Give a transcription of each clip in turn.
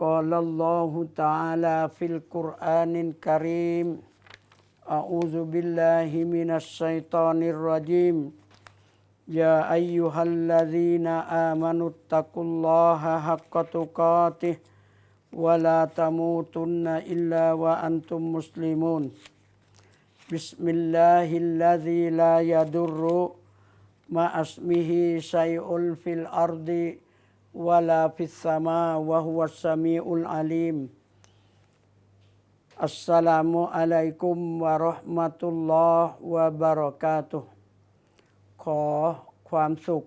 قال الله تعالى في القرآن الكريم أعوذ بالله من الشيطان الرجيم. يا أيها الذين آمنوا اتقوا الله حق تقاته ولا تموتن إلا وأنتم مسلمون. بسم الله الذي لا يضر مع اسمه شيء في الأرض ولا في السماء وهو السميع العليم السلام عليكم ورحمة الله وبركاته ขอความสุข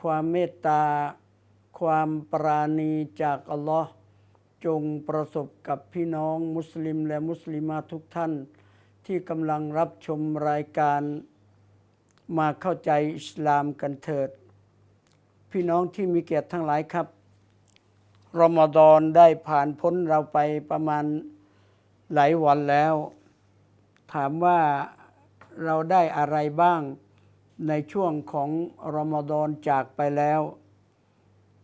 ความเมตตา ความปราณีจากอัลลอฮ์จงประสบกับพี่น้องมุสลิมและมุสลิมาทุกท่าน ที่กำลังรับชมรายการมาเข้าใจอิสลามกันเถิด พี่น้องที่มีเกียรติทั้งหลายครับรอมฎอนได้ผ่านพ้นเราไปประมาณหลายวันแล้ว ถามว่าเราได้อะไรบ้างในช่วงของรอมฎอนจากไปแล้ว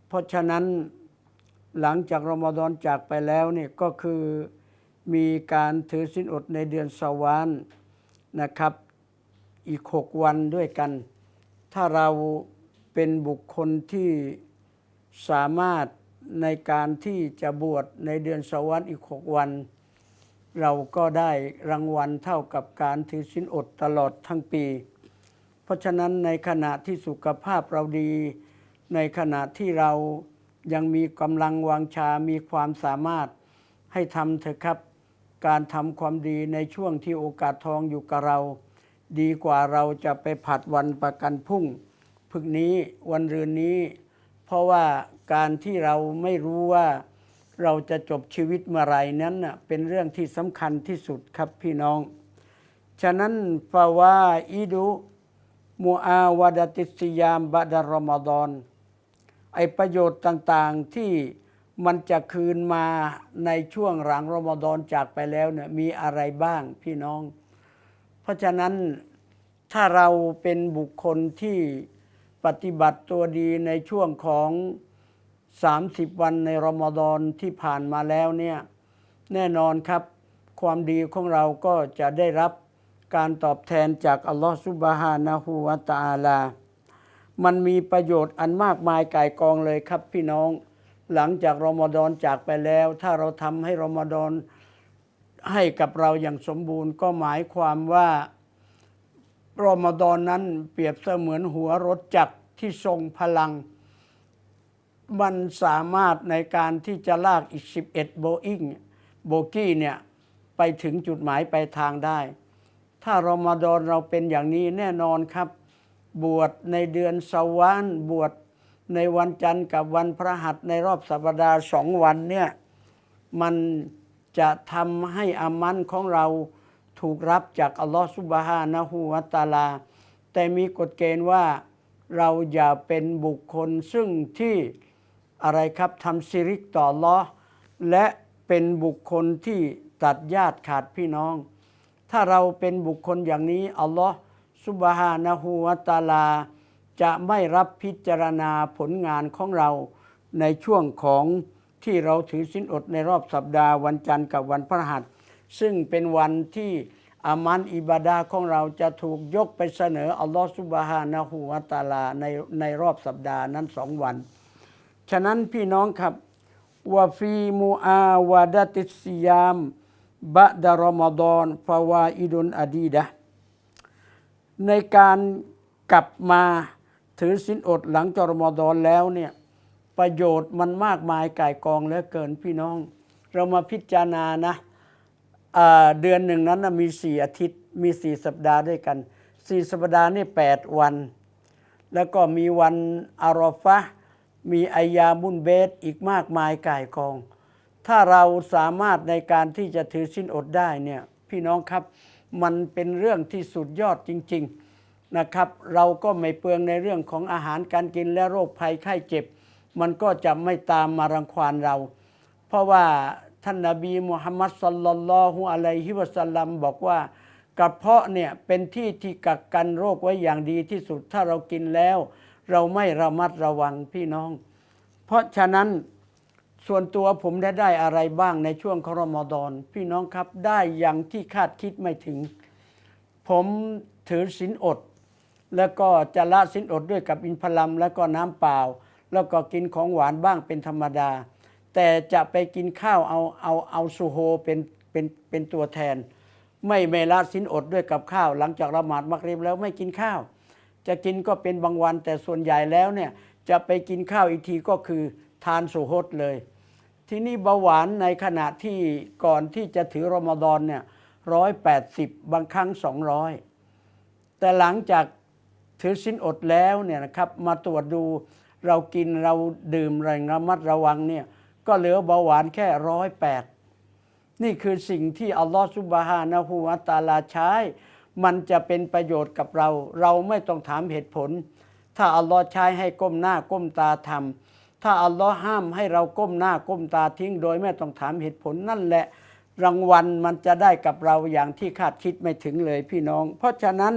เพราะฉะนั้นหลังจากรอมฎอนจากไปแล้วนี่ก็คือมีการถือสินอดในเดือนสวานนะครับ อีกหกวันด้วยกัน ถ้าเรา เป็นบุคคลที่สามารถในการที่จะบวชในเดือนสวรรค์อีกหกวัน เราก็ได้รางวัลเท่ากับการถือสินอดตลอดทั้งปี เพราะฉะนั้นในขณะที่สุขภาพเราดี ในขณะที่เรายังมีกำลังวังชา มีความสามารถให้ทำเถอะครับ การทำความดีในช่วงที่โอกาสทองอยู่กับเรา ดีกว่าเราจะไปผัดวันประกันพรุ่ง พึกนี้วันรืนนี้ เพราะว่าการที่เราไม่รู้ว่าเราจะจบชีวิตเมื่อไหรนั้นเป็นเรื่องที่สำคัญที่สุดครับพี่น้อง ฉะนั้นฟาวาอิดุมูอาวาดติสยามบาดารอมฎอนไอประโยชน์ต่างๆที่มันจะคืนมาในช่วงหลังรอมฎอนจากไปแล้วเนี่ยมีอะไรบ้างพี่น้อง เพราะฉะนั้นถ้าเราเป็นบุคคลที่ ปฏิบัติตัวดีในช่วงของ 30 วันในรอมฎอนที่ผ่านมาแล้วเนี่ยแน่นอนครับ ความดีของเราก็จะได้รับการตอบแทนจากอัลลอฮฺซุบฮานะฮูวะตะอาลา มันมีประโยชน์อันมากมายก่ายกองเลยครับพี่น้อง หลังจากรอมฎอนจากไปแล้ว ถ้าเราทำให้รอมฎอนให้กับเราอย่างสมบูรณ์ก็หมายความว่า รอมฎอนนั้นเปรียบเสมือนหัวรถจักรที่ทรงพลัง มันสามารถในการที่จะลากอีก 11 โบอิงโบกี้เนี่ยไปถึงจุดหมายปลายทางได้ ถ้ารอมฎอนเราเป็นอย่างนี้แน่นอนครับ บวชในเดือนสวานบวชในวันจันทร์กับวันพระหัสในรอบสัปดาห์สองวันเนี่ยมันจะทำให้อามันของเรา ถูกรับจากอัลลอฮฺสุบฮานะฮูวะตาลา แต่มีกฎเกณฑ์ว่าเราอย่าเป็นบุคคลซึ่งที่อะไรครับทำซิริกต่ออัลลอฮ์และเป็นบุคคลที่ตัดญาติขาดพี่น้อง ถ้าเราเป็นบุคคลอย่างนี้อัลลอฮ์สุบฮานะฮูวะตาลา จะไม่รับพิจารณาผลงานของเราในช่วงของที่เราถือสินอดในรอบสัปดาห์วันจันทร์กับวันพฤหัส ซึ่งเป็นวันที่อามันอิบาดาของเราจะถูกยกไปเสนออัลลอฮฺสุบฮานะฮูวะตาลาในในรอบสัปดาห์นั้นสองวัน ฉะนั้นพี่น้องครับวาฟีมูอาวาดติสยามบะดารอมฎอนฟาวาอิดุนอดีดะในการกลับมาถือศีลอดหลังจรมฎอนแล้วเนี่ยประโยชน์มันมากมายก่ายกองเหลือเกินพี่น้อง เรามาพิจารณานะ เดือนหนึ่งนั้นมีสี่อาทิตย์มีสี่สัปดาห์ด้วยกันสี่สัปดาห์นี่แปดวัน แล้วก็มีวันอารอฟะมีอายามุนเบสอีกมากมายก่ายกอง ถ้าเราสามารถในการที่จะถือสิ้นอดได้เนี่ยพี่น้องครับมันเป็นเรื่องที่สุดยอดจริง ๆนะครับ เราก็ไม่เปลืองในเรื่องของอาหารการกินและโรคภัยไข้เจ็บ มันก็จะไม่ตามมารังควานเรา เพราะว่า ท่านนาบีมุฮัมมัดสัลลัลลอฮุอะลัยฮิวะสัลลัมบอกว่ากระเพาะเนี่ยเป็นที่ที่กักกันโรคไว้อย่างดีที่สุดถ้าเรากินแล้ว เราไม่ระมัดระวังพี่น้อง เพราะฉะนั้นส่วนตัวผมได้ได้อะไรบ้างในช่วงครอมฎอนพี่น้องครับได้อย่างที่คาดคิดไม่ถึง ผมถือศีลอด แล้วก็จะละศีลอดด้วยกับอินทผลัมแล้วก็น้ำเปล่า แล้วก็กินของหวานบ้างเป็นธรรมดา แต่จะไปกินข้าวเอาเอาเอาสุโฮเป็นเป็นเป็นตัวแทน ไม่ไม่ละศีลอดด้วยกับข้าว หลังจากละหมาดมักริบแล้วไม่กินข้าว จะกินก็เป็นบางวัน แต่ส่วนใหญ่แล้วเนี่ยจะไปกินข้าวอีกทีก็คือทานสุโฮดเลย ที่นี่เบาหวานในขณะที่ก่อนที่จะถือรอมฎอนเนี่ยร้อยแปดสิบบางครั้งสองร้อยแต่หลังจากถือสินอดแล้วเนี่ยนะครับมาตรวจดูเรากินเราดื่มแรงระมัดระวังเนี่ย ก็เหลือเบาหวานแค่ร้อยแปดนี่คือสิ่งที่อัลลอฮฺซุบฮานะฮูวะตาลาใช้ มันจะเป็นประโยชน์กับเรา เราไม่ต้องถามเหตุผล ถ้าอัลลอฮ์ใช้ให้ก้มหน้าก้มตาทำถ้าอัลลอฮ์ห้ามให้เราก้มหน้าก้มตาทิ้ง โดยไม่ต้องถามเหตุผลนั่นแหละ รางวัลมันจะได้กับเราอย่างที่คาดคิดไม่ถึงเลยพี่น้อง เพราะฉะนั้น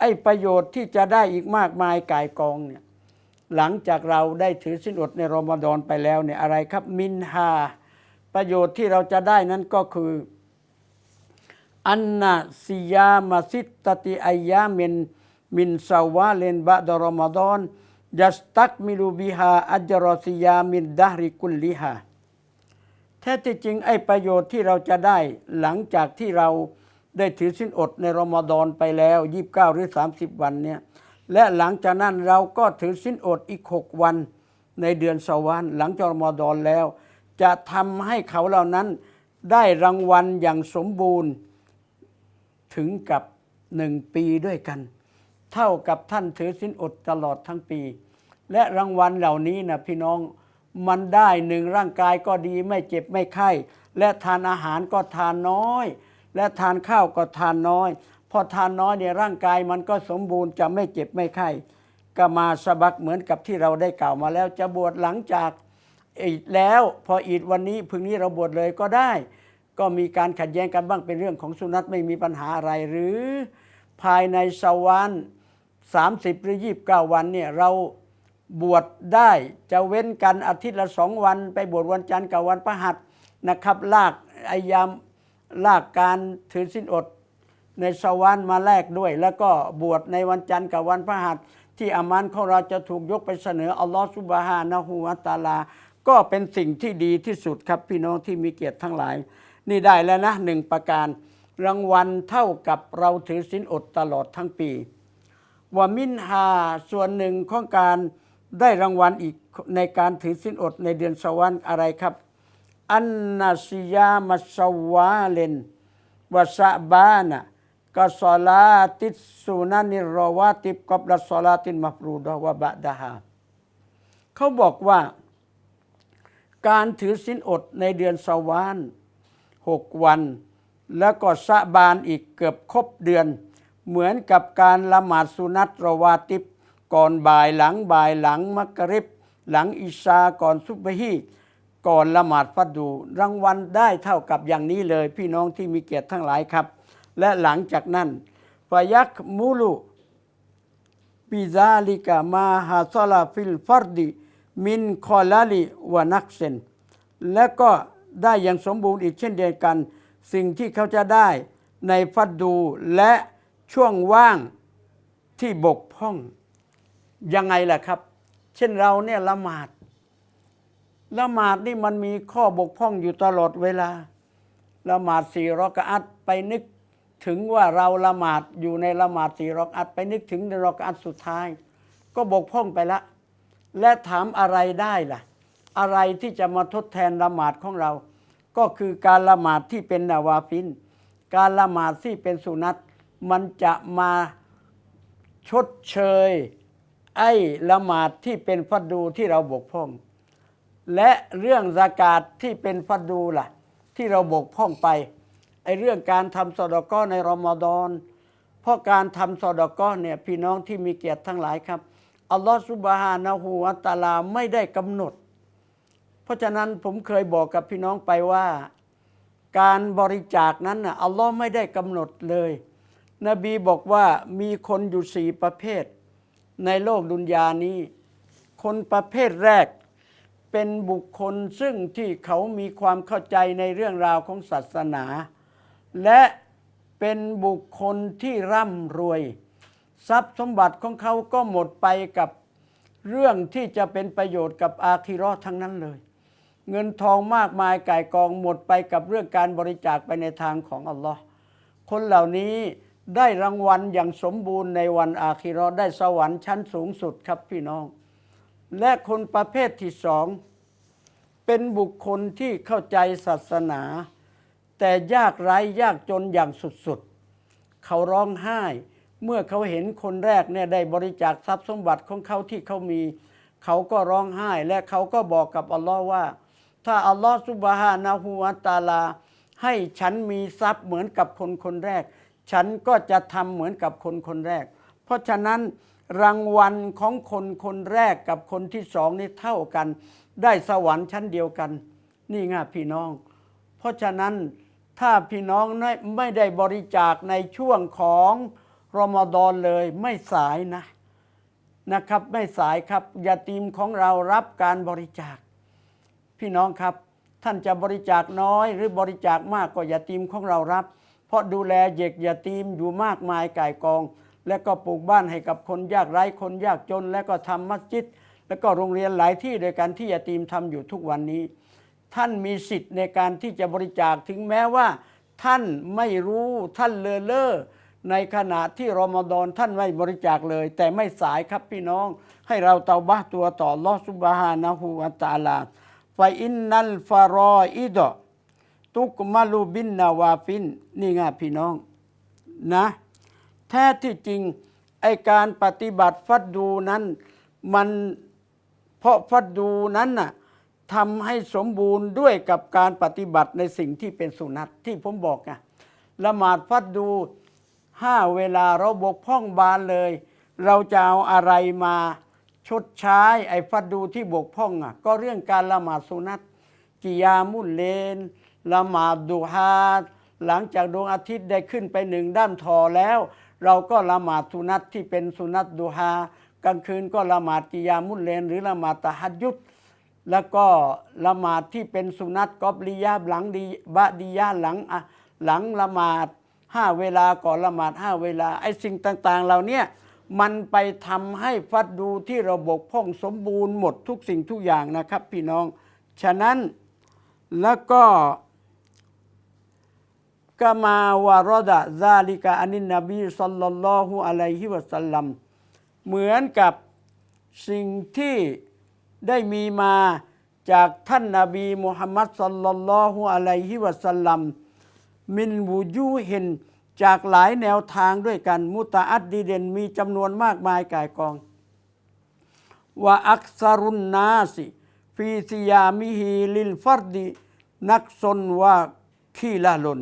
ไอ้ประโยชน์ที่จะได้อีกมากมายกายกองเนี่ย หลังจากเราได้ถือสินอดในรอมฎอนไปแล้วเนี่ยอะไรครับมินฮาประโยชน์ที่เราจะได้นั้นก็คืออันนาซิยามาซิตตติอายามินมินสาวาเลนบะดรอมฎอนยัสตักมิลูบิฮาอัจรอซิยามินดาริกุลลิฮาแท้ที่จริงไอ้ประโยชน์ที่เราจะได้หลังจากที่เราได้ถือสินอดในรอมฎอนไปแล้ว 29 หรือ 30 วันเนี่ย และหลังจากนั้นเราก็ถือสินอดอีก 6 วันในเดือนสวรรค์หลังจากรอมฎอนแล้ว จะทำให้เขาเหล่านั้นได้รางวัลอย่างสมบูรณ์ถึงกับหนึ่งปีด้วยกัน เท่ากับท่านถือสินอดตลอดทั้งปี และรางวัลเหล่านี้นะพี่น้องมันได้หนึ่งร่างกายก็ดีไม่เจ็บไม่ไข้ และทานอาหารก็ทานน้อย และทานข้าวก็ทานน้อย พอทานน้อยเนี่ยร่างกายมันก็สมบูรณ์จะไม่เจ็บไม่ไข้ก็มาสะบักเหมือนกับที่เราได้กล่าวมาแล้วจะบวชหลังจากอีดแล้วพออีดวันนี้พึงนี้เราบวชเลยก็ได้ ก็มีการขัดแย้งกันบ้างเป็นเรื่องของสุนัตไม่มีปัญหาอะไรหรือ ภายในสวรรค์30 หรือ 29 วันเนี่ยเราบวชได้จะเว้นกันอาทิตย์ละสองวัน ไปบวชวันจันทร์กับวันพฤหัสนะครับ ลากอายามลากการถือสิ้นอด ในสวรรค์มาแลกด้วย แล้วก็บวชในวันจันทร์กับวันพฤหัสที่อามันของเราจะถูกยกไปเสนออัลลอฮฺสุบฮานะฮูวะตาลา ก็เป็นสิ่งที่ดีที่สุดครับพี่น้องที่มีเกียรติทั้งหลาย นี่ได้แล้วนะหนึ่งประการ รางวัลเท่ากับเราถือสินอดตลอดทั้งปีว่ามินฮาส่วนหนึ่งของการได้รางวัลอีกในการถือสินอดในเดือนสวรรค์อะไรครับ อันนาซิยามัสวาเลนวะซะบานะ กสลาติสุนานิรอวาติบกับรัสลาตินมัฟรูดะวะบะดาฮาเขาบอกว่าการถือสินอดในเดือนสวรรค์หกวัน แล้วก็สะบานอีกเกือบครบเดือน เหมือนกับการละหมาดสุนัตรวาติบ ก่อนบ่ายหลังบ่ายหลังมักริบ หลังอิชาก่อนซุบฮีก่อนละหมาดฟัดดู รางวัลได้เท่ากับอย่างนี้เลย พี่น้องที่มีเกียรติทั้งหลายครับ และหลังจากนั้นฟายักมูลุบิซาลิกามาฮาซาลาฟิลฟัรดีมินคอลาลิวานักเซนและก็ได้อย่างสมบูรณ์อีกเช่นเดียวกัน สิ่งที่เขาจะได้ในฟัดดูและช่วงว่างที่บกพร่อง ยังไงล่ะครับ เช่นเราเนี่ยละหมาดละหมาดนี่มันมีข้อบกพร่องอยู่ตลอดเวลา ละหมาดสี่รอกะอัตไปนึก ถึงว่าเราละหมาดอยู่ในละหมาดสี่รอกอัดไปนึกถึงในรอกอัดสุดท้าย ก็บกพร่องไปละ และถามอะไรได้ล่ะ อะไรที่จะมาทดแทนละหมาดของเรา ก็คือการละหมาดที่เป็นนาวาฟิน การละหมาดที่เป็นสุนัตมันจะมาชดเชย ไอ้ละหมาดที่เป็นฟัดดูที่เราบกพร่อง และเรื่องสากาศที่เป็นฟัดดูล่ะ ที่เราบกพร่องไป อ้เรื่องการทำสอดก้อในรอมฎอนเพราะการทำสอดก้อเนี่ยพี่น้องที่มีเกียรติทั้งหลายครับอัลลอฮฺสุบฮานะฮูวะตาลาไม่ได้กำหนด เพราะฉะนั้นผมเคยบอกกับพี่น้องไปว่า การบริจาคนั้นนะอัลลอฮ์ไม่ได้กำหนดเลย นบีบอกว่ามีคนอยู่สี่ประเภท ในโลกดุนยานี้ คนประเภทแรกเป็นบุคคลซึ่งที่เขามีความเข้าใจในเรื่องราวของศาสนา และเป็นบุคคลที่ร่ำรวย ทรัพย์สมบัติของเขาก็หมดไปกับเรื่องที่จะเป็นประโยชน์กับอาคิราะห์ทั้งนั้นเลย เงินทองมากมายก่ายกองหมดไปกับเรื่องการบริจาคไปในทางของอัลลอฮ์คนเหล่านี้ได้รางวัลอย่างสมบูรณ์ในวันอาคิราะห์ได้สวรรค์ชั้นสูงสุดครับพี่น้อง และคนประเภทที่สอง เป็นบุคคลที่เข้าใจศาสนา แต่ยากไร้ยากจนอย่างสุดๆ เขาร้องไห้ เมื่อเขาเห็นคนแรกเนี่ยได้บริจาคทรัพย์สมบัติของเขาที่เขามี เขาก็ร้องไห้ และเขาก็บอกกับอัลลอฮ์ว่า ถ้าอัลลอฮ์ซุบฮานะฮูวะตาลา ให้ฉันมีทรัพย์เหมือนกับคนคนแรก ฉันก็จะทำเหมือนกับคนคนแรก เพราะฉะนั้นรางวัลของคนคนแรกกับคนที่สองนี่เท่ากัน ได้สวรรค์ชั้นเดียวกัน นี่ไงพี่น้อง เพราะฉะนั้น ถ้าพี่น้องไม่ได้บริจาคในช่วงของรอมฎอนเลยไม่สายนะนะครับไม่สายครับยาตีมของเรารับการบริจาค พี่น้องครับ ท่านจะบริจาคน้อย หรือบริจาคมากก็ยาตีมของเรารับ เพราะดูแลเด็กยาตีมอยู่มากมายก่ายกอง และก็ปลูกบ้านให้กับคนยากไร้คนยากจน และก็ทำมัสยิด แล้วก็โรงเรียนหลายที่โดยการที่ยาตีมทำอยู่ทุกวันนี้ ท่านมีสิทธิ์ในการที่จะบริจาคถึงแม้ว่า ท่านไม่รู้ท่านเลอเล่อในขณะที่รอมฎอนท่านไม่บริจาคเลย แต่ไม่สายครับพี่น้อง ให้เราเตาบะตัวต่อลอสุบฮานะฮูวะตาลาฟาอินนัลฟารออิดตุกมาลูบินนาวาฟินนี่ไงพี่น้องนะแท้ที่จริงไอการปฏิบัติฟัดดูนั้น มันเพราะฟัดดูนั้นน่ะ ทำให้สมบูรณ์ด้วยกับการปฏิบัติในสิ่งที่เป็นสุนัตที่ผมบอกไงละหมาดฟัดดูห้าเวลาเราบกพร่องบานเลย เราจะเอาอะไรมาชดใช้ไอ้ฟัดดูที่บกพร่องอะก็เรื่องการละหมาดสุนัตกิยามุลเลนละหมาดดูฮาหลังจากดวงอาทิตย์ได้ขึ้นไปหนึ่งด้านทอแล้ว เราก็ละหมาดสุนัตที่เป็นสุนัตดูฮากลางคืนก็ละหมาดกิยามุลเลน หรือละหมาดตะฮัดยุด แล้วก็ละหมาดที่เป็นสุนัตกอบลียาหลังดีบะดียาหลังอะหลังละหมาดห้าเวลาก่อนละหมาดห้าเวลาไอ้สิ่งต่างๆเหล่านี้มันไปทำให้ฟัดดูที่ระบบพ่องสมบูรณ์หมดทุกสิ่งทุกอย่างนะครับ พี่น้อง ฉะนั้นแล้วก็กามาวารดะซาลิกาอานินนบีสัลลัลลอฮุอะลัยฮิวะสัลลัมเหมือนกับสิ่งที่ ได้มีมาจากท่านนาบีมุฮัมมัดสัลลัลลอฮุอะลัยฮิวะสัลลัมมินวูยูเห็นจากหลายแนวทางด้วยกัน มุตาอัดดีเด่นมีจำนวนมากมายก่ายกองว่าอักษรุนนาสิฟีซิยามิฮีลิลฟัรดีนักซนว่าขี้ละลน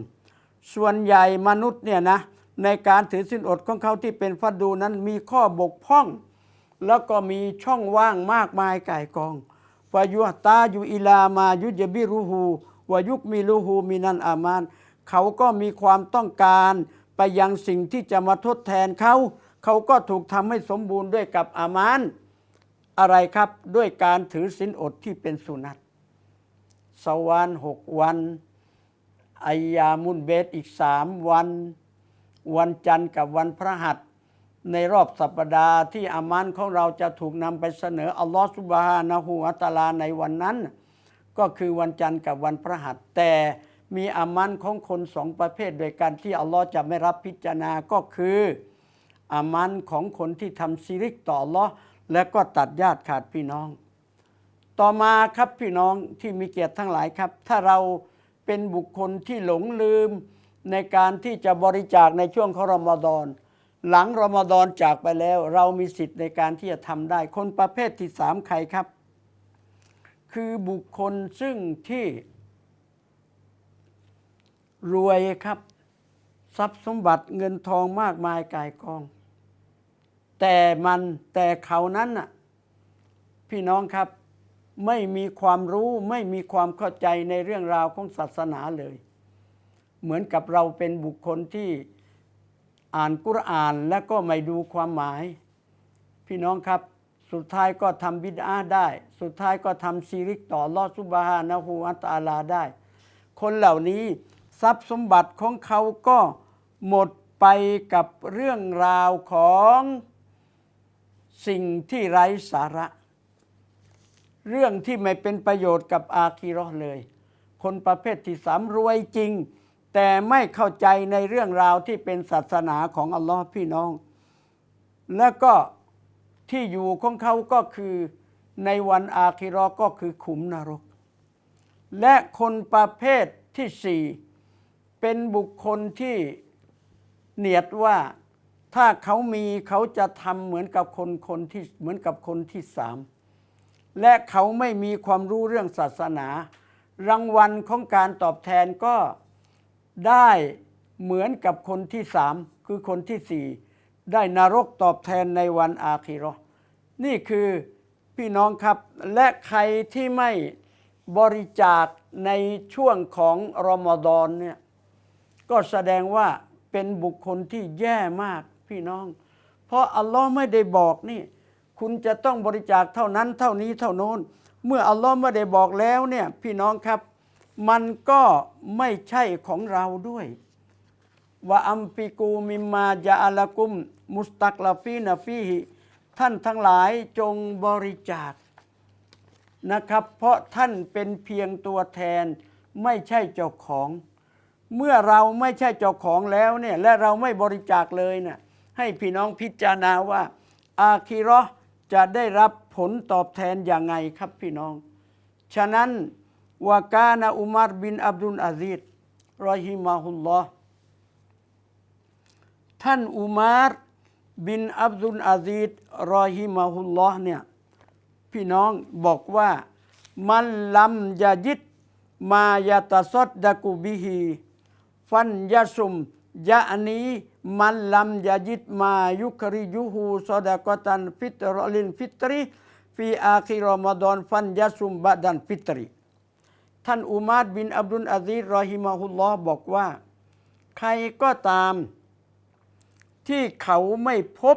ส่วนใหญ่มนุษย์เนี่ยนะในการถือสินอดของเขาที่เป็นฟัดดูนั้นมีข้อบกพร่อง แล้วก็มีช่องว่างมากมายไก่กองฟายุตาอยู่อิลามายุยบิรูฮูวายุกมิลูฮูมินันอามาน เขาก็มีความต้องการไปยังสิ่งที่จะมาทดแทนเขา เขาก็ถูกทำให้สมบูรณ์ด้วยกับอามาน อะไรครับด้วยการถือสินอดที่เป็นสุนัตสวรรค์หกวันอายามุนเบสอีกสามวัน วันจันทร์กับวันพระหัส ในรอบสัปดาห์ที่อามานของเราจะถูกนำไปเสนออัลลอฮฺสุบฮานะฮูวะตะอาลาในวันนั้น ก็คือวันจันทร์กับวันพระหัสแต่มีอามันของคนสองประเภทโดยกันที่อัลลอฮ์จะไม่รับพิจารณาก็คืออามันของคนที่ทำซิริกต่ออัลลอฮ์และก็ตัดญาติขาดพี่น้อง ต่อมาครับพี่น้องที่มีเกียรติทั้งหลายครับ ถ้าเราเป็นบุคคลที่หลงลืมในการที่จะบริจาคในช่วงของรอมฎอน หลังรอมฎอนจากไปแล้ว เรามีสิทธิ์ในการที่จะทำได้ คนประเภทที่สามใครครับ คือบุคคลซึ่งที่รวยครับ ทรัพย์สมบัติเงินทองมากมายกายกอง แต่มันแต่เขานั้นน่ะพี่น้องครับไม่มีความรู้ไม่มีความเข้าใจในเรื่องราวของศาสนาเลย เหมือนกับเราเป็นบุคคลที่ อ่านกุรอานแล้วก็ไม่ดูความหมาย พี่น้องครับ สุดท้ายก็ทำบิดาได้ สุดท้ายก็ทำชีริกต่อลอสุบฮานะฮูอัตอาลาได้ คนเหล่านี้ทรัพย์สมบัติของเขาก็หมดไปกับเรื่องราวของสิ่งที่ไร้สาระ เรื่องที่ไม่เป็นประโยชน์กับอาคีราะห์เลย คนประเภทที่สามรวยจริง แต่ไม่เข้าใจในเรื่องราวที่เป็นศาสนาของอัลลอฮ์พี่น้อง แล้วก็ที่อยู่ของเขาก็คือในวันอาคิราะห์ก็คือขุมนรก และคนประเภทที่สี่เป็นบุคคลที่เนียดว่าถ้าเขามีเขาจะทำเหมือนกับคนคนที่เหมือนกับคนที่สามและเขาไม่มีความรู้เรื่องศาสนา รางวัลของการตอบแทนก็ ได้เหมือนกับคนที่สามคือคนที่สี่ได้นรกตอบแทนในวันอาคีราะห์นี่คือพี่น้องครับและใครที่ไม่บริจาคในช่วงของรอมฎอนเนี่ยก็แสดงว่าเป็นบุคคลที่แย่มากพี่น้อง เพราะอัลลอฮ์ไม่ได้บอกนี่ คุณจะต้องบริจาคเท่านั้นเท่านี้เท่าโน้น เมื่ออัลลอฮ์ไม่ได้บอกแล้วเนี่ยพี่น้องครับ มันก็ไม่ใช่ของเราด้วยว่าอัมปิกูมิมาจาอัลกุม มุสตักลาฟีนาฟีฮิท่านทั้งหลายจงบริจาคนะครับ เพราะท่านเป็นเพียงตัวแทนไม่ใช่เจ้าของ เมื่อเราไม่ใช่เจ้าของแล้วเนี่ยและเราไม่บริจาคเลยนี่ยให้พี่น้องพิจารณาว่า อาคีเราะห์จะได้รับผลตอบแทนอย่างไงครับพี่น้อง ฉะนั้น วากานาอุมารบินอับดุลอาซีดรอฮิมาฮุลลอฮ์ท่านอุมารบินอับดุลอาซีดรอฮิมาฮุลลอฮ์เนี่ยพี่น้องบอกว่ามันลัมยายิดมายาตะซดดะกุบิฮีฟันยาสุมยะอันนี้มันลัมยายิดมายุคริยุฮูซอดะกตันฟิตรลินฟิตรีฟีอาคิรอมฎอนฟันยาสุมบะดันฟิตรี ท่านอุมาดบินอับดุลอาซีรอฮิมาฮุลลอบอกว่า ใครก็ตาม ที่เขาไม่พบ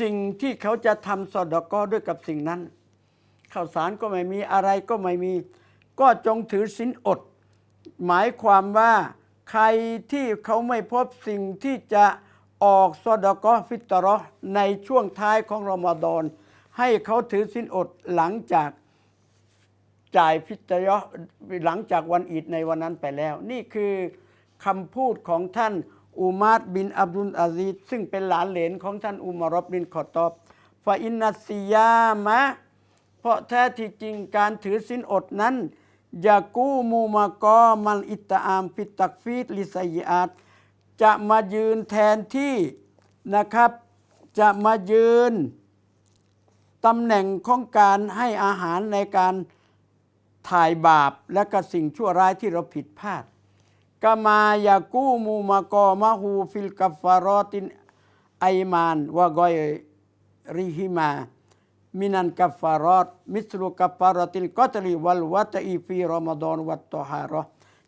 สิ่งที่เขาจะทำสอดกอด้วยกับสิ่งนั้นข้าวสารก็ไม่มีอะไรก็ไม่มี ก็จงถือสินอด หมายความว่าใครที่เขาไม่พบสิ่งที่จะออกสอดกอฟิตรอในช่วงท้ายของรอมฎอนให้เขาถือสินอดหลังจาก จ่ายฟิตรยะหลังจากวันอีดในวันนั้นไปแล้ว นี่คือคำพูดของท่านอุมาดบินอับดุลอาซีดซึ่งเป็นหลานเหลนของท่านอุมารบินขอตอบฟาอินนัสยามะ เพราะแท้ที่จริงการถือสินอดนั้นยากูมูมากอมันอิตาอามฟิตักฟีดลิไซยอาตจะมายืนแทนที่นะครับ จะมายืนตำแหน่งของการให้อาหารในการ ถ่ายบาปและก็สิ่งชั่วร้ายที่เราผิดพลาดกามายากูมูมากอมาฮูฟิลกัฟฟารอตินไอมานวะกอยริฮิมา มินันกัฟฟารอตมิสลุกัฟฟารอตินกอตลีวัลวัตอีฟีรอมฎอนวัตตอฮารอ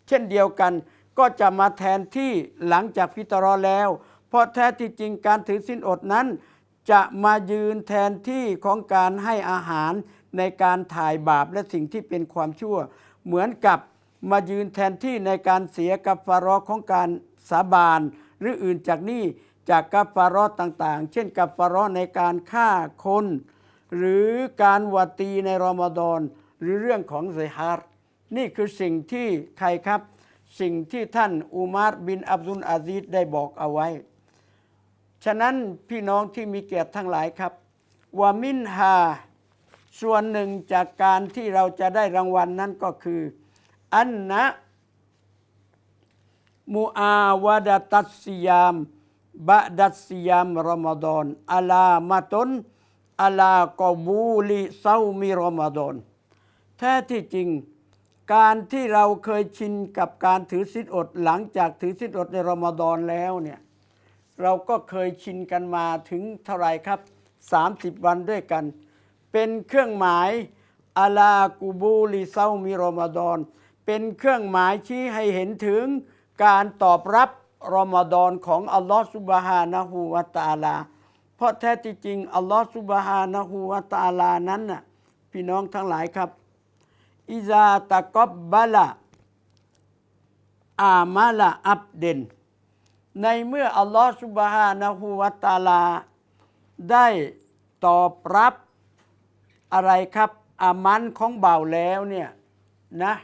เช่นเดียวกันก็จะมาแทนที่หลังจากฟิตรอแล้ว เพราะแท้ที่จริงการถือสินอดนั้น จะมายืนแทนที่ของการให้อาหาร ในการถ่ายบาปและสิ่งที่เป็นความชั่ว เหมือนกับมายืนแทนที่ในการเสียกัฟฟารอของการสาบาน หรืออื่นจากนี้จากกัฟฟารอต่างๆ เช่นกัฟฟารอในการฆ่าคน หรือการวัตีในรอมฎอนหรือเรื่องของเซฮาร์นี่คือสิ่งที่ใครครับ สิ่งที่ท่านอุมารบินอับดุลอาซีดได้บอกเอาไว้ ฉะนั้นพี่น้องที่มีเกียรติทั้งหลายครับวามินฮา ส่วนหนึ่งจากการที่เราจะได้รางวัลนั้นก็คือ อันนะมูอาวาดตัสซิยามบะดัสซิยามรอมฎอนอัลามาตุนอัลากอบูลิเซามิรอมฎอนแท้ที่จริง การที่เราเคยชินกับการถือศีลอดหลังจากถือศีลอดในรอมฎอนแล้วเนี่ยเราก็เคยชินกันมาถึงเท่าไรครับ 30 วันด้วยกัน เป็นเครื่องหมายอาลากูบูลิเซามิรอมฎอนเป็นเครื่องหมายชี้ให้เห็นถึงการตอบรับรอมฎอนของอัลลอฮฺสุบฮานะฮูวะตาลา เพราะแท้ที่จริงอัลลอฮฺสุบฮานะฮูวะตาลานั้นน่ะพี่น้องทั้งหลายครับอิซาตะกอบบะละอามาละอับเดนในเมื่ออัลลอฮฺสุบฮานะฮูวะตาลา ได้ตอบรับ อะไรครับอามันของเบาแล้วเนี่ยนะ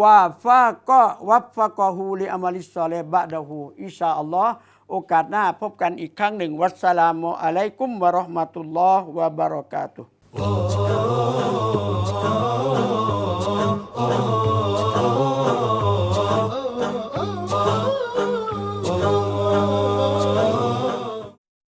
ว่าฟาก็วัฟฟะกอฮูลิอามาลิสซอเลบะดะฮูอิชาอัลลอฮ์โอกาสหน้าพบกันอีกครั้งหนึ่ง วัสสลามุอะลัยกุมวะราะห์มะตุลลอฮ์วะบะเราะกาตุฮ์